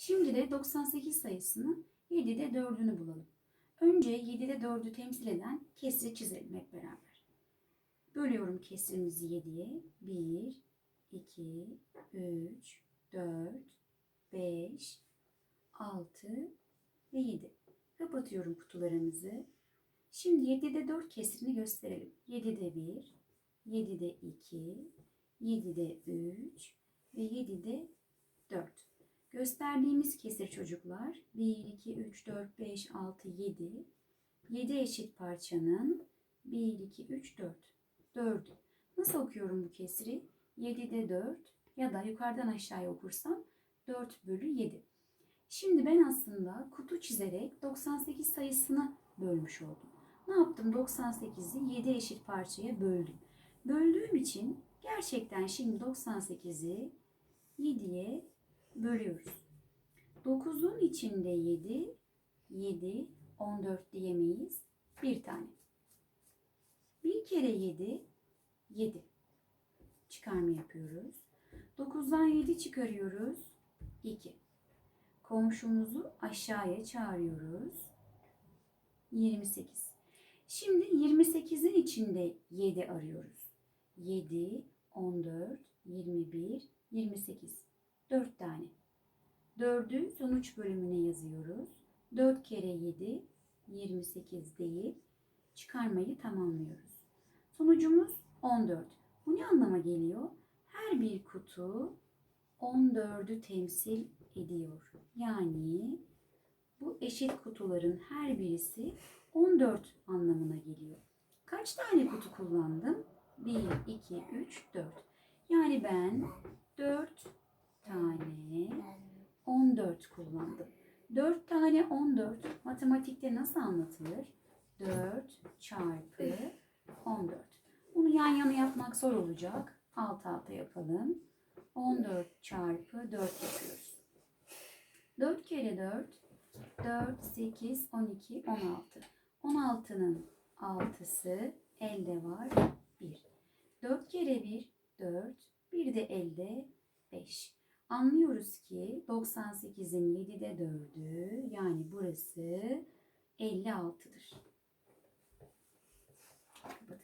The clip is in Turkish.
Şimdi de 98 sayısının 7'de 4'ünü bulalım. Önce 7'de 4'ü temsil eden kesri çizelim hep beraber. Bölüyorum kesrimizi 7'ye. 1, 2, 3, 4, 5, 6 ve 7. Kapatıyorum kutularımızı. Şimdi 7'de 4 kesrini gösterelim. 7'de 1, 7'de 2, 7'de 3 ve 7'de 4. Gösterdiğimiz kesir çocuklar 1, 2, 3, 4, 5, 6, 7. 7 eşit parçanın 1, 2, 3, 4. 4'ü. Nasıl okuyorum bu kesri? 7'de 4 ya da yukarıdan aşağıya okursam 4 bölü 7. Şimdi ben aslında kutu çizerek 98 sayısını bölmüş oldum. Ne yaptım? 98'i 7 eşit parçaya böldüm. Böldüğüm için gerçekten şimdi 98'i 7'ye bölüyoruz. 9'un içinde 7, 7, 14 diyemeyiz. Bir tane. Bir kere 7, 7. Çıkarma yapıyoruz. 9'dan 7 çıkarıyoruz. 2. Komşumuzu aşağıya çağırıyoruz. 28. Şimdi 28'in içinde 7 arıyoruz. 7, 14, 21, 28. 4 tane. 4'ü sonuç bölümüne yazıyoruz. 4 kere 7, 28 değil. Çıkarmayı tamamlıyoruz. Sonucumuz 14. Bu ne anlama geliyor? Her bir kutu 14'ü temsil ediyor. Yani bu eşit kutuların her birisi 14 anlamına geliyor. Kaç tane kutu kullandım? 1, 2, 3, 4. Yani ben 4 tane 14 kullandım. 4 tane 14 matematikte nasıl anlatılır? 4 çarpı 14. Bunu yan yana yapmak zor olacak. Alt alta yapalım. 14 çarpı 4 yapıyoruz. 4 kere 4 4, 8, 12, 16. 16'nın 6'sı elde var 1. 4 kere 1 4, bir de elde 5. Anlıyoruz ki 98'in 7'de 4'ü yani burası 56'dır. Kapatalım.